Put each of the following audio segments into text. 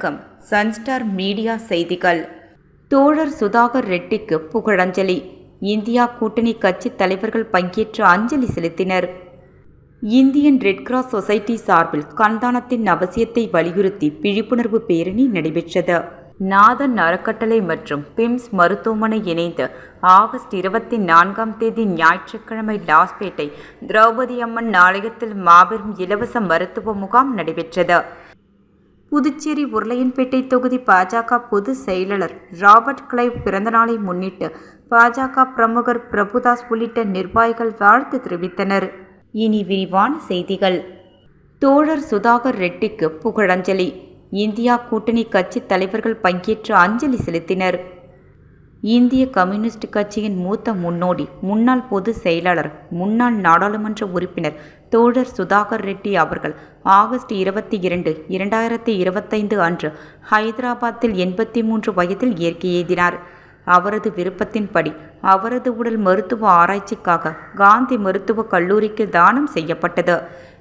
வணக்கம். Sunstar media செய்திகள். தோழர் சுதாகர் ரெட்டிக்கு புகழஞ்சலி. இந்தியா கூட்டணி கட்சி தலைவர்கள் பங்கேற்று அஞ்சலி செலுத்தினர். இந்தியன் ரெட் கிராஸ் சொசைட்டி சார்பில் கண்தானத்தின் அவசியத்தை வலியுறுத்தி விழிப்புணர்வு பேரணி நடைபெற்றது. நாதன் அறக்கட்டளை மற்றும் பிம்ஸ் மருத்துவமனை இணைந்து ஆகஸ்ட் இருபத்தி நான்காம் தேதி ஞாயிற்றுக்கிழமை லாஸ்பேட்டை திரௌபதி அம்மன் ஆலயத்தில் மாபெரும் இலவச மருத்துவ முகாம் நடைபெற்றது. புதுச்சேரி உருளையன்பேட்டை தொகுதி பாஜக பொதுச் செயலாளர் ராபர்ட் கிளைவ் பிறந்தநாளை முன்னிட்டு பாஜக பிரமுகர் பிரபுதாஸ் உள்ளிட்ட நிர்வாகிகள் வாழ்த்து தெரிவித்தனர். இனி விரிவான செய்திகள். தோழர் சுதாகர் ரெட்டிக்கு புகழஞ்சலி. இந்தியா கூட்டணி கட்சி தலைவர்கள் பங்கேற்று அஞ்சலி செலுத்தினர். இந்திய கம்யூனிஸ்ட் கட்சியின் மூத்த முன்னோடி முன்னாள் பொதுச் செயலாளர் முன்னாள் நாடாளுமன்ற உறுப்பினர் தோழர் சுதாகர் ரெட்டி அவர்கள் ஆகஸ்ட் இருபத்தி இரண்டு இரண்டாயிரத்தி இருபத்தைந்து அன்று ஹைதராபாத்தில் எண்பத்தி மூன்று வயதில் இயற்கை எய்தினார். அவரது விருப்பத்தின்படி அவரது உடல் மருத்துவ ஆராய்ச்சிக்காக காந்தி மருத்துவக் கல்லூரிக்கு தானம் செய்யப்பட்டது.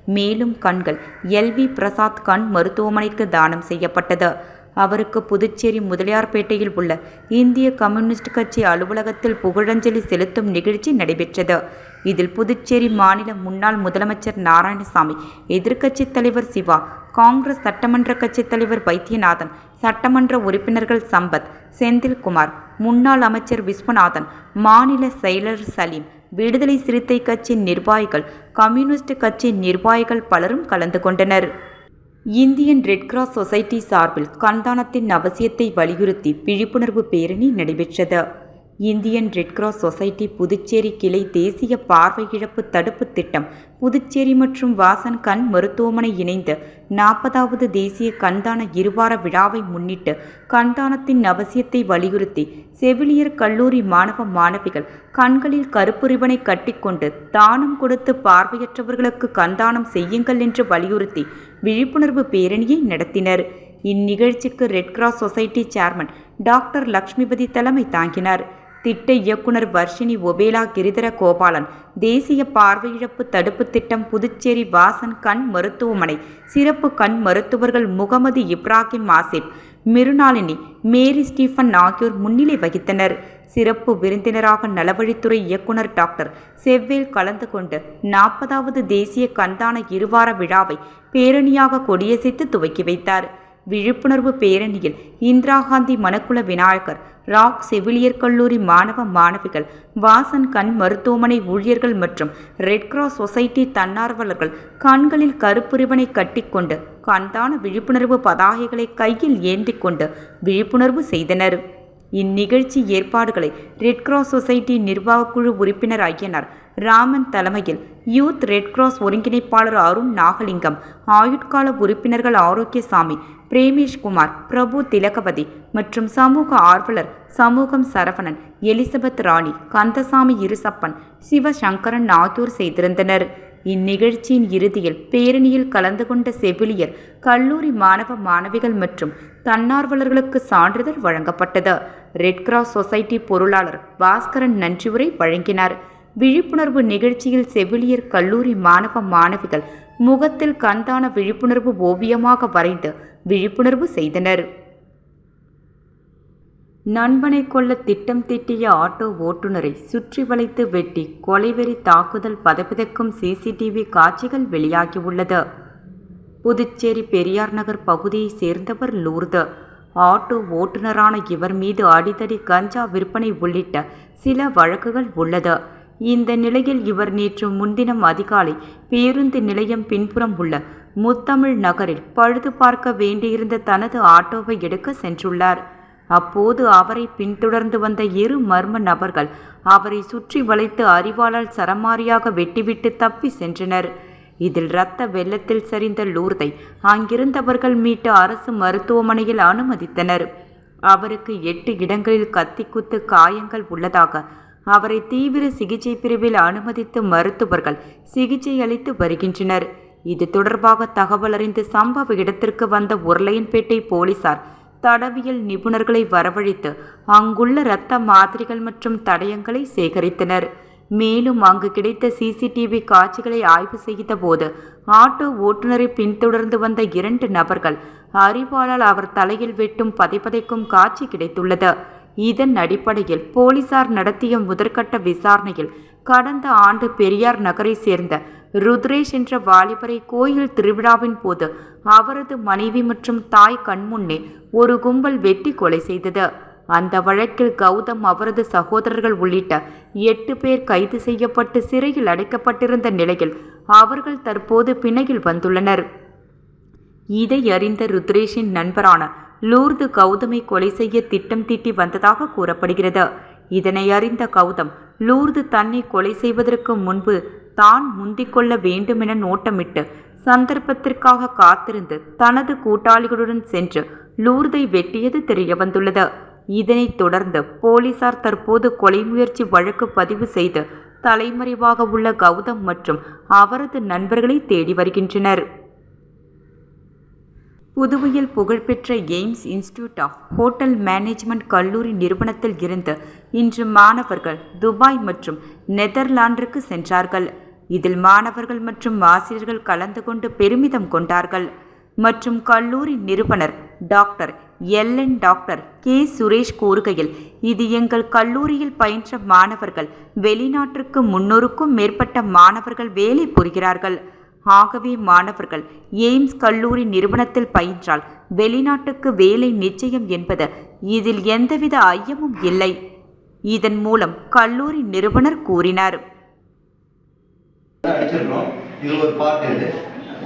மேலும் கண்கள் எல்வி பிரசாத் கண் மருத்துவமனைக்கு தானம் செய்யப்பட்டது. அவருக்கு புதுச்சேரி முதலியார்பேட்டையில் உள்ள இந்திய கம்யூனிஸ்ட் கட்சி அலுவலகத்தில் புகழஞ்சலி செலுத்தும் நிகழ்ச்சி நடைபெற்றது. இதில் புதுச்சேரி மாநில முன்னாள் முதலமைச்சர் நாராயணசாமி எதிர்க்கட்சித் தலைவர் சிவா காங்கிரஸ் சட்டமன்ற கட்சித் தலைவர் வைத்தியநாதன் சட்டமன்ற உறுப்பினர்கள் சம்பத் செந்தில்குமார் முன்னாள் அமைச்சர் விஸ்வநாதன் மாநில செயலர் சலீம் விடுதலை சிறுத்தை கட்சி நிர்வாகிகள் கம்யூனிஸ்ட் கட்சி நிர்வாகிகள் பலரும் கலந்து கொண்டனர். இந்தியன் ரெட் கிராஸ் சொசைட்டி சார்பில் கண்தானத்தின் அவசியத்தை வலியுறுத்தி விழிப்புணர்வு பேரணி நடைபெற்றது. Indian red cross society Puducherry கிளை தேசிய பார்வை இழப்பு தடுப்பு திட்டம். புதுச்சேரி மற்றும் வாசன் கண் மருத்துவமனை இணைந்து நாற்பதாவது தேசிய கண்தான இருவார விழாவை முன்னிட்டு கண்தானத்தின் அவசியத்தை வலியுறுத்தி செவிலியர் கல்லூரி மாணவ மாணவிகள் கண்களில் கருப்பு ரிபனை கட்டிக்கொண்டு தானம் கொடுத்து பார்வையற்றவர்களுக்கு கண்தானம் செய்யுங்கள் என்று வலியுறுத்தி விழிப்புணர்வு பேரணியை நடத்தினர். இந்நிகழ்ச்சிக்கு red cross society chairman doctor Lakshmipathi தலைமை தாங்கினார். திட்ட இயக்குனர் வர்ஷினி ஒபேலா கிரிதர கோபாலன். தேசிய பார்வையிழப்பு தடுப்பு திட்டம் புதுச்சேரி வாசன் கண் மருத்துவமனை. சிறப்பு கண் மருத்துவர்கள் முகமது இப்ராஹிம் ஆசிப். மிருனாலினி மேரி ஸ்டீஃபன் ஆகியோர் முன்னிலை வகித்தனர். சிறப்பு விருந்தினராக நலவழித்துறை இயக்குனர் டாக்டர். செவ்வேல் கலந்து கொண்டு நாற்பதாவது தேசிய கண்தான இருவார விழாவை பேரணியாக கொடியசைத்து துவக்கி வைத்தார். விழிப்புணர்வு பேரணியில் இந்திரா காந்தி மணக்குள விநாயகர் ராக் செவிலியர் கல்லூரி மாணவ மாணவிகள் வாசன் கண் மருத்துவமனை ஊழியர்கள் மற்றும் ரெட் கிராஸ் சொசைட்டி தன்னார்வலர்கள் கண்களில் கருப்புரிவனை கட்டிக்கொண்டு கண்தான விழிப்புணர்வு பதாகைகளை கையில் ஏந்தி கொண்டு விழிப்புணர்வு செய்தனர். இந்நிகழ்ச்சி ஏற்பாடுகளை ரெட் கிராஸ் சொசைட்டி நிர்வாகக்குழு உறுப்பினர் ஐயனார் ராமன் தலைமையில் யூத் ரெட் கிராஸ் ஒருங்கிணைப்பாளர் அருண் நாகலிங்கம் ஆயுட்கால உறுப்பினர்கள் ஆரோக்கியசாமி பிரேமேஷ்குமார் பிரபு திலகவதி மற்றும் சமூக ஆர்வலர் சமூகம் சரவணன் எலிசபெத் ராணி கந்தசாமி இருசப்பன் சிவசங்கரன் ஆகியோர் செய்திருந்தனர். இந்நிகழ்ச்சியின் இறுதியில் பேரணியில் கலந்து கொண்ட செவிலியர் கல்லூரி மாணவ மாணவிகள் மற்றும் தன்னார்வலர்களுக்கு சான்றிதழ் வழங்கப்பட்டது. ரெட் கிராஸ் சொசைட்டி பொருளாளர் பாஸ்கரன் நன்றியுரை வழங்கினார். விழிப்புணர்வு நிகழ்ச்சியில் செவிலியர் கல்லூரி மாணவ மாணவிகள் முகத்தில் கண்தான விழிப்புணர்வு ஓவியமாக வரைந்து விழிப்புணர்வு செய்தனர். நண்பனை கொல்ல திட்டம் தீட்டிய ஆட்டோ ஓட்டுநரை சுற்றி வளைத்து வெட்டி கொலைவெறி தாக்குதல் பதப்பிதக்கும் சிசிடிவி காட்சிகள் வெளியாகியுள்ளது. புதுச்சேரி பெரியார் நகர் பகுதியைச் சேர்ந்தவர் லூர்து. ஆட்டோ ஓட்டுநரான இவர் மீது அடிதடி கஞ்சா விற்பனை உள்ளிட்ட சில வழக்குகள் உள்ளது. இந்த நிலையில் இவர் நேற்று முன்தினம் அதிகாலை பேருந்து நிலையம் பின்புறம் உள்ள முத்தமிழ் நகரில் பழுது பார்க்க வேண்டியிருந்த தனது ஆட்டோவை எடுக்க சென்றுள்ளார். அப்போது அவரை பின்தொடர்ந்து வந்த இரு மர்ம நபர்கள் அவரை சுற்றி வளைத்து அறிவாளால் சரமாரியாக வெட்டிவிட்டு தப்பி சென்றனர். இதில் இரத்த வெள்ளத்தில் சரிந்த லூர்தை அங்கிருந்தவர்கள் மீட்டு அரசு மருத்துவமனையில் அனுமதித்தனர். அவருக்கு எட்டு இடங்களில் கத்தி குத்து காயங்கள் உள்ளதாக அவரை தீவிர சிகிச்சை பிரிவில் அனுமதித்து மருத்துவர்கள் சிகிச்சை அளித்து வருகின்றனர். இது தொடர்பாக தகவல் அறிந்து சம்பவ இடத்திற்கு வந்த உருளையன்பேட்டை போலீசார் தடவியல் நிபுணர்களை வரவழைத்து அங்குள்ள இரத்த மாதிரிகள் மற்றும் தடயங்களை சேகரித்தனர். மேலும் அங்கு கிடைத்த சிசிடிவி காட்சிகளை ஆய்வு செய்த போது ஆட்டோ ஓட்டுநரை பின்தொடர்ந்து வந்த இரண்டு நபர்கள் அறிவாளால் அவர் தலையில் வெட்டும் பதைப்பதைக்கும் காட்சி கிடைத்துள்ளது. இதன் அடிப்படையில் போலீசார் நடத்திய முதற்கட்ட விசாரணையில் கடந்த ஆண்டு பெரியார் நகரை சேர்ந்த ருத்ரேஷ் என்ற வாலிபரை கோயில் திருவிழாவின் போது அவரது மனைவி மற்றும் தாய் கண்முன்னே ஒரு கும்பல் வெட்டி கொலை செய்தது. அந்த வழக்கில் கௌதம் அவரது சகோதரர்கள் உள்ளிட்ட எட்டு பேர் கைது செய்யப்பட்டு சிறையில் அடைக்கப்பட்டிருந்த நிலையில் அவர்கள் தற்போது பிணையில் வந்துள்ளனர். இதை அறிந்த ருத்ரேஷின் நண்பரான லூர்து கௌதமை கொலை செய்ய திட்டம் தீட்டி வந்ததாக கூறப்படுகிறது. இதனை அறிந்த கௌதம் லூர்து தன்னை கொலை செய்வதற்கு முன்பு தான் முந்திக்கொள்ள வேண்டுமென நோட்டமிட்டு சந்தர்ப்பத்திற்காக காத்திருந்து தனது கூட்டாளிகளுடன் சென்று லூர்தை வெட்டியது தெரிய வந்துள்ளது. இதனைத் தொடர்ந்து போலீசார் தற்போது கொலை முயற்சி வழக்கு பதிவு செய்து தலைமறைவாக உள்ள கௌதம் மற்றும் அவரது நண்பர்களை தேடி வருகின்றனர். புதுவையில் புகழ்பெற்ற AIMS institute of hotel management கல்லூரி நிறுவனத்தில் இருந்து இன்று மாணவர்கள் துபாய் மற்றும் நெதர்லாண்டிற்கு சென்றார்கள். இதில் மாணவர்கள் மற்றும் ஆசிரியர்கள் கலந்து கொண்டு பெருமிதம் கொண்டார்கள். மற்றும் கல்லூரி நிறுவனர் doctor LN doctor K. Suresh கூறுகையில் இது எங்கள் கல்லூரியில் பயின்ற மாணவர்கள் வெளிநாட்டிற்கு முன்னூறுக்கும் மேற்பட்ட மாணவர்கள் வேலை புரிகிறார்கள். ஆகவே மாணவர்கள் எய்ம்ஸ் கல்லூரி நிறுவனத்தில் பயின்றால் வெளிநாட்டுக்கு வேலை நிச்சயம் என்பது இதில் எந்தவித ஐயமும் இல்லை. இதன் மூலம் கல்லூரி நிறுவனர் கூறினார். அடிச்சிருக்கிறோம். இது ஒரு பார்ட் இது.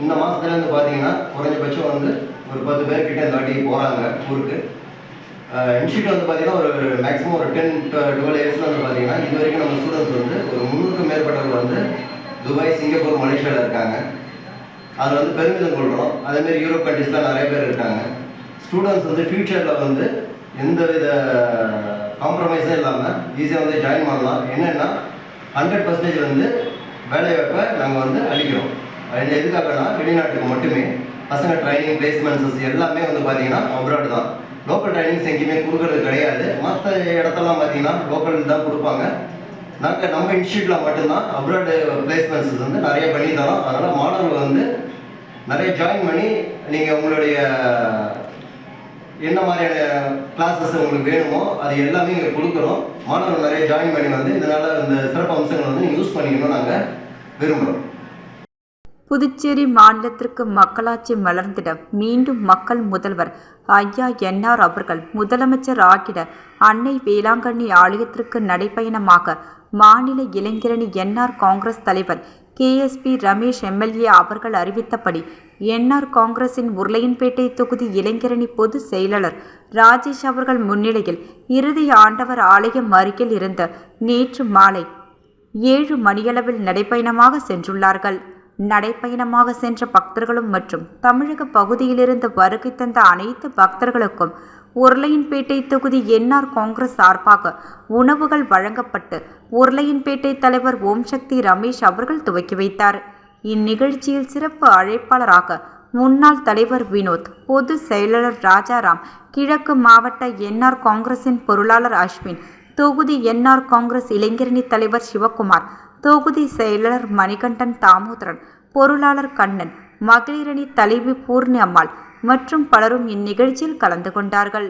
இந்த மாதத்துல இருந்து பார்த்தீங்கன்னா குறைஞ்சபட்சம் வந்து ஒரு பத்து பேர் கிட்ட இந்த வாட்டி போகிறாங்க ஊருக்கு. இன்ஸ்டியூட் வந்து பார்த்தீங்கன்னா ஒரு மேக்ஸிமம் ஒரு டென் டுவெல் இயர்ஸில் வந்து பார்த்தீங்கன்னா இது வரைக்கும் நம்ம ஸ்டூடெண்ட்ஸ் வந்து ஒரு முந்நூறுக்கும் மேற்பட்டவர்கள் வந்து துபாய் சிங்கப்பூர் மலேசியாவில் இருக்காங்க. அதில் வந்து பெருமிதம் கொள்கிறோம் அதேமாரி யூரோப் கண்ட்ரிஸ்லாம் நிறைய பேர் இருக்காங்க. ஸ்டூடெண்ட்ஸ் வந்து ஃப்யூச்சரில் வந்து எந்த வித காம்ப்ரமைஸும் இல்லாமல் ஈஸியாக வந்து ஜாயின் பண்ணலாம். என்னென்னா ஹண்ட்ரட் பர்சன்டேஜ் வந்து வேலைவாய்ப்பை நாங்கள் வந்து அளிக்கிறோம் அது எதுக்காகனா வெளிநாட்டுக்கு மட்டுமே. பசங்க ட்ரைனிங் பிளேஸ்மெண்ட்ஸஸ் எல்லாமே வந்து பார்த்தீங்கன்னா அப்ராட் தான். லோக்கல் ட்ரைனிங்ஸ் எங்கேயுமே கொடுக்கறது கிடையாது. மற்ற இடத்தெல்லாம் பார்த்தீங்கன்னா லோக்கல் தான் கொடுப்பாங்க. நாங்கள் நம்ம இன்ஸ்டியூட்டில் மட்டும்தான் அப்ராடு பிளேஸ்மெண்ட்ஸஸ் வந்து நிறைய பண்ணி தரோம் அதனால் மாணவர்கள் வந்து நிறைய ஜாயின் பண்ணி நீங்கள் உங்களுடைய என்ன மாதிரியான கிளாஸஸ் உங்களுக்கு வேணுமோ அது எல்லாமே இங்கே கொடுக்குறோம். மாணவர்கள் நிறைய ஜாயின் பண்ணி வந்து இதனால் இந்த சிறப்பு அம்சங்களை வந்து யூஸ் பண்ணிக்கணும்னு நாங்கள் விரும்புகிறோம் புதுச்சேரி மாநிலத்திற்கு மக்களாட்சி மலர்ந்திட மீண்டும் மக்கள் முதல்வர் ஐயா என்ஆர் அவர்கள் முதலமைச்சர் ஆகிட அன்னை வேளாங்கண்ணி ஆலயத்திற்கு நடைப்பயணமாக மாநில இளைஞரணி என்ஆர் காங்கிரஸ் தலைவர் கேஎஸ்பி ரமேஷ் எம்எல்ஏ அவர்கள் அறிவித்தபடி என்ஆர் காங்கிரசின் உருளையன்பேட்டை தொகுதி இளைஞரணி பொதுச் செயலாளர் ராஜேஷ் அவர்கள் முன்னிலையில் இறுதி ஆண்டவர் ஆலயம் அருகில் இருந்த நேற்று மாலை ஏழு மணியளவில் நடைப்பயணமாக சென்றுள்ளார்கள். நடைப்பயணமாக சென்ற பக்தர்களும் மற்றும் தமிழக பகுதியிலிருந்து வருகை தந்த அனைத்து பக்தர்களுக்கும் உருளையன்பேட்டை தொகுதி என்ஆர் காங்கிரஸ் சார்பாக உணவுகள் வழங்கப்பட்டு உருளையின்பேட்டை தலைவர் ஓம் சக்தி ரமேஷ் அவர்கள் துவக்கி வைத்தார். இந்நிகழ்ச்சியில் சிறப்பு அழைப்பாளராக முன்னாள் தலைவர் வினோத் பொது செயலாளர் ராஜாராம் கிழக்கு மாவட்ட என்ஆர் காங்கிரசின் பொருளாளர் அஸ்வின் தொகுதி என்ஆர் காங்கிரஸ் இளைஞரணி தலைவர் சிவகுமார் தொகுதி செயலாளர் மணிகண்டன் தாமோதரன் பொருளாளர் கண்ணன் மகளிரணி தலைவி பூர்ணி அம்மாள் மற்றும் பலரும் இந்நிகழ்ச்சியில் கலந்து கொண்டார்கள்.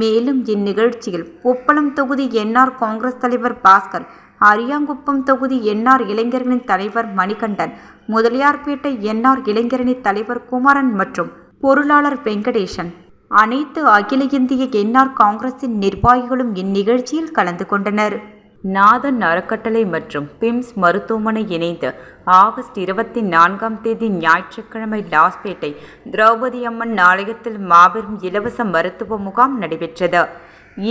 மேலும் இந்நிகழ்ச்சியில் உப்பளம் தொகுதி என்ஆர் காங்கிரஸ் தலைவர் பாஸ்கர் அரியாங்குப்பம் தொகுதி என்ஆர் இளைஞரணி தலைவர் மணிகண்டன் முதலியார்பேட்டை என்ஆர் இளைஞரணி தலைவர் குமரன் மற்றும் பொருளாளர் வெங்கடேசன். அனைத்து அகில இந்திய என்ஆர் காங்கிரசின் நிர்வாகிகளும் இந்நிகழ்ச்சியில் கலந்து கொண்டனர். நாதன் அறக்கட்டளை மற்றும் பிம்ஸ் மருத்துவமனை இணைந்து ஆகஸ்ட் இருபத்தி நான்காம் தேதி ஞாயிற்றுக்கிழமை லாஸ்பேட்டை திரௌபதி அம்மன் ஆலயத்தில் மாபெரும் இலவச மருத்துவ முகாம் நடைபெற்றது.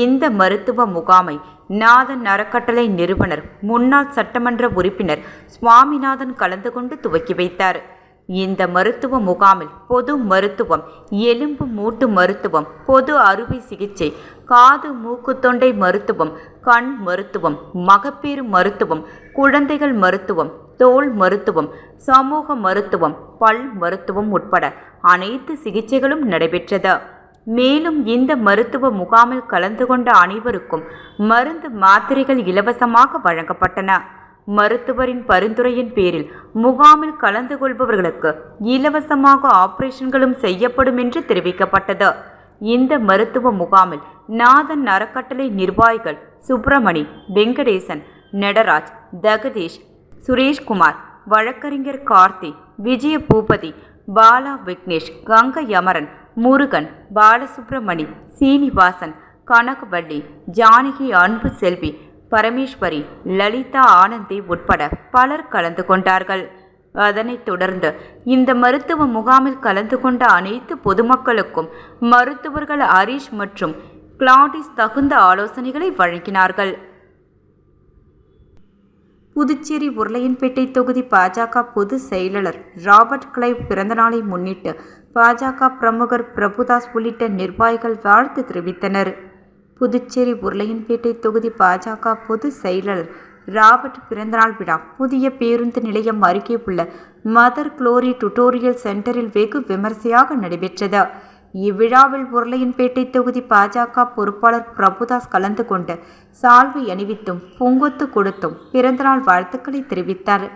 இந்த மருத்துவ முகாமை நாதன் அறக்கட்டளை நிறுவனர் முன்னாள் சட்டமன்ற உறுப்பினர் சுவாமிநாதன் கலந்து கொண்டு துவக்கி வைத்தார். இந்த மருத்துவ முகாமில் பொது மருத்துவம் எலும்பு மூட்டு மருத்துவம் பொது அறுவை சிகிச்சை காது மூக்கு தொண்டை மருத்துவம் கண் மருத்துவம் மகப்பேறு மருத்துவம் குழந்தைகள் மருத்துவம் தோல் மருத்துவம் சமூக மருத்துவம் பல் மருத்துவம் உட்பட அனைத்து சிகிச்சைகளும் நடைபெற்றது. மேலும் இந்த மருத்துவ முகாமில் கலந்து கொண்ட அனைவருக்கும் மருந்து மாத்திரைகள் இலவசமாக வழங்கப்பட்டன. மருத்துவரின் பரிந்துரையின் பேரில் முகாமில் கலந்து கொள்பவர்களுக்கு இலவசமாக ஆபரேஷன்களும் செய்யப்படும் என்று தெரிவிக்கப்பட்டது. இந்த மருத்துவ முகாமில் நாதன் அறக்கட்டளை நிர்வாகிகள் சுப்பிரமணி வெங்கடேசன் நடராஜ் ஜெகதீஷ் சுரேஷ்குமார் வழக்கறிஞர் கார்த்தி விஜய பூபதி பாலா விக்னேஷ் கங்கை யமரன் முருகன் பாலசுப்ரமணி சீனிவாசன் கனகவள்ளி ஜானகி அன்பு செல்வி பரமேஸ்வரி லலிதா ஆனந்தி உட்பட பலர் கலந்து கொண்டார்கள். அதனைத் தொடர்ந்து இந்த மருத்துவ முகாமில் கலந்து கொண்ட அனைத்து பொதுமக்களுக்கும் மருத்துவர்கள் ஹரீஷ் மற்றும் கிளாடிஸ் தகுந்த ஆலோசனைகளை வழங்கினார்கள். புதுச்சேரி உருளையன்பேட்டை தொகுதி பாஜக பொதுச் செயலாளர் ராபர்ட் கிளைவ் பிறந்தநாளை முன்னிட்டு பாஜக பிரமுகர் பிரபுதாஸ் உள்ளிட்ட நிர்வாகிகள் வாழ்த்து தெரிவித்தனர். புதுச்சேரி உருளையன்பேட்டை தொகுதி பாஜக பொதுச் செயலாளர் ராபர்ட் பிறந்தநாள் விழா. புதிய பேருந்து நிலையம் அருகே உள்ள மதர் குளோரி டுட்டோரியல் சென்டரில் வெகு விமர்சையாக நடைபெற்றது. இவ்விழாவில் உருளையன்பேட்டை தொகுதி பாஜக பொறுப்பாளர் பிரபுதாஸ் கலந்து கொண்டு சால்வை அணிவித்தும் பூங்கொத்து கொடுத்தும் பிறந்தநாள் வாழ்த்துக்களை தெரிவித்தார்.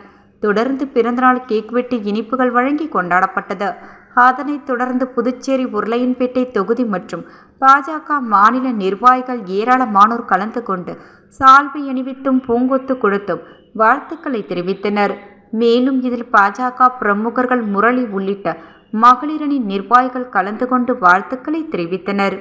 தொடர்ந்து பிறந்தநாள் கேக் வெட்டி இனிப்புகள் வழங்கி கொண்டாடப்பட்டது. அதனைத் தொடர்ந்து புதுச்சேரி உருளையன்பேட்டை தொகுதி மற்றும் பாஜக மாநில நிர்வாகிகள் ஏராளமானோர் கலந்து கொண்டு சால்வை அணிவித்தும் பூங்கொத்து கொடுத்தும் வாழ்த்துக்களை தெரிவித்தனர். மேலும் இதில் பாஜக பிரமுகர்கள் முரளி உள்ளிட்ட மகளிரணி நிர்வாகிகள் கலந்து கொண்டு வாழ்த்துக்களை தெரிவித்தனர்.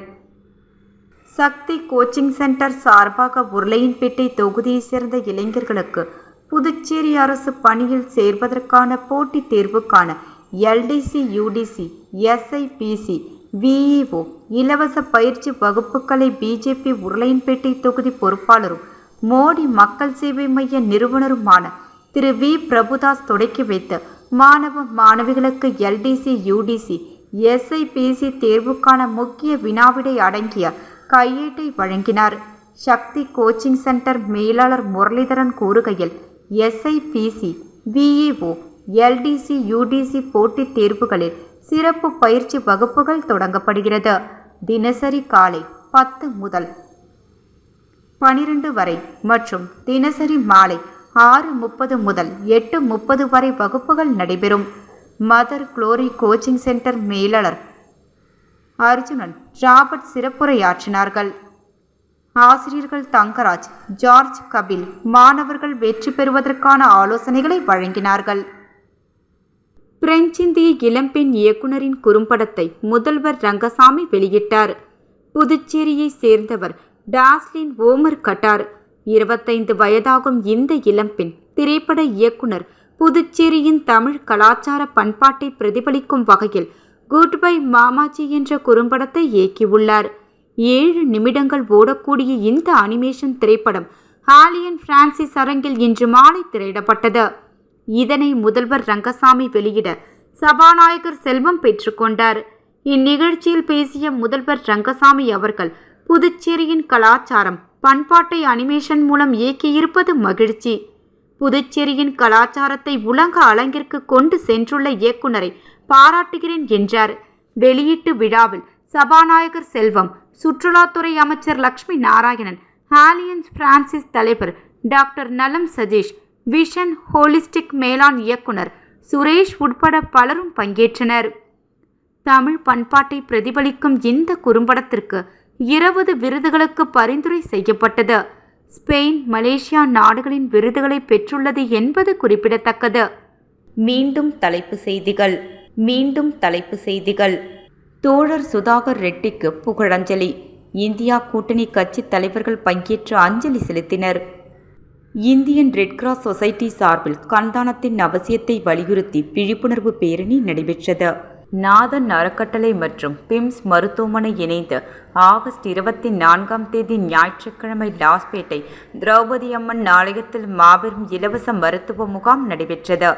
சக்தி கோச்சிங் சென்டர் சார்பாக உருளையன்பேட்டை தொகுதியைச் சேர்ந்த இளைஞர்களுக்கு புதுச்சேரி அரசு பணியில் சேர்வதற்கான போட்டித் தேர்வுக்கான எல்டிசி யூடிசி எஸ்ஐபிசி விஇஓ இலவச பயிற்சி வகுப்புகளை பிஜேபி உருளையன்பேட்டை தொகுதி பொறுப்பாளரும் மோடி மக்கள் சேவை மைய நிறுவனருமான திரு வி. பிரபுதாஸ் தொடக்கி வைத்து மாணவ மாணவிகளுக்கு எல்டிசி யூடிசி எஸ்ஐபிசி தேர்வுக்கான முக்கிய வினாவிடை அடங்கிய கையேட்டை வழங்கினார். சக்தி கோச்சிங் சென்டர் மேலாளர் முரளிதரன் கூறுகையில் எஸ்ஐபிசி விஇஓ எல்டிசி யூடிசி போட்டித் தேர்வுகளில் சிறப்பு பயிற்சி வகுப்புகள் தொடங்கப்படுகிறது. தினசரி காலை பத்து முதல் பனிரெண்டு வரை மற்றும் தினசரி மாலை ஆறு முப்பது முதல் எட்டு முப்பது வரை வகுப்புகள் நடைபெறும். மதர் குளோரி கோச்சிங் சென்டர் மேலாளர் அர்ஜுனன் ராபர்ட் சிறப்புரையாற்றினார்கள். ஆசிரியர்கள் தங்கராஜ் ஜார்ஜ் கபில் மாணவர்கள் வெற்றி பெறுவதற்கான ஆலோசனைகளை வழங்கினார்கள். பிரெஞ்சிந்திய இளம்பெண் இயக்குனரின் குறும்படத்தை முதல்வர் ரங்கசாமி வெளியிட்டார். புதுச்சேரியை சேர்ந்தவர் டாஸ்லின் ஓமர் கட்டார். இருபத்தைந்து வயதாகும் இந்த இளம்பெண் திரைப்பட இயக்குனர் புதுச்சேரியின் தமிழ் கலாச்சார பண்பாட்டை பிரதிபலிக்கும் வகையில் குட் பை மாமாஜி என்ற குறும்படத்தை இயக்கியுள்ளார். ஏழு நிமிடங்கள் ஓடக்கூடிய இந்த அனிமேஷன் திரைப்படம் ஹாலியன் பிரான்சிஸ் அரங்கில் இன்று மாலை திரையிடப்பட்டது. இதனை முதல்வர் ரங்கசாமி வெளியிட சபாநாயகர் செல்வம் பெற்றுக்கொண்டார் இந்நிகழ்ச்சியில் பேசிய முதல்வர் ரங்கசாமி அவர்கள் புதுச்சேரியின் கலாச்சாரம் பண்பாட்டை அனிமேஷன் மூலம் இயக்கியிருப்பது மகிழ்ச்சி. புதுச்சேரியின் கலாச்சாரத்தை உலக அலங்கிற்கு கொண்டு சென்றுள்ள இயக்குனரை பாராட்டுகிறேன் என்றார். வெளியீட்டு விழாவில் சபாநாயகர் செல்வம் சுற்றுலாத்துறை அமைச்சர் லக்ஷ்மி நாராயணன் ஆலியன்ஸ் பிரான்சிஸ் தலைவர் டாக்டர் நலம் சதீஷ் விஷன் ஹோலிஸ்டிக் மேலாண் இயக்குனர் சுரேஷ் உட்பட பலரும் பங்கேற்றனர். தமிழ் பண்பாட்டை பிரதிபலிக்கும் இந்த குறும்படத்திற்கு இருபது விருதுகளுக்கு பரிந்துரை செய்யப்பட்டது. ஸ்பெயின் மலேசியா நாடுகளின் விருதுகளை பெற்றுள்ளது என்பது குறிப்பிடத்தக்கது. மீண்டும் தலைப்பு செய்திகள். மீண்டும் தலைப்பு செய்திகள். தோழர் சுதாகர் ரெட்டிக்கு புகழஞ்சலி. இந்தியா கூட்டணி கட்சி தலைவர்கள் பங்கேற்று அஞ்சலி செலுத்தினர். இந்தியன் ரெட் கிராஸ் சொசைட்டி சார்பில் கண்தானத்தின் அவசியத்தை வலியுறுத்தி விழிப்புணர்வு பேரணி நடைபெற்றது. நாதன் அறக்கட்டளை மற்றும் பிம்ஸ் மருத்துவமனை இணைந்து ஆகஸ்ட் இருபத்தி நான்காம் தேதி ஞாயிற்றுக்கிழமை லாஸ்பேட்டை திரௌபதி அம்மன் ஆலயத்தில் மாபெரும் இலவச மருத்துவ முகாம் நடைபெற்றது.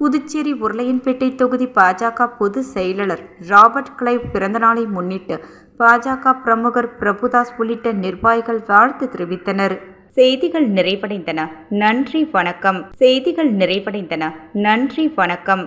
புதுச்சேரி உருளையன்பேட்டை தொகுதி பாஜக பொதுச் செயலாளர் ராபர்ட் கிளைவ் பிறந்தநாளை முன்னிட்டு பாஜக பிரமுகர் பிரபுதாஸ் உள்ளிட்ட நிர்வாகிகள் வாழ்த்து தெரிவித்தனர். செய்திகள் நிறைவடைந்தன. நன்றி வணக்கம். செய்திகள் நிறைவடைந்தன. நன்றி வணக்கம்.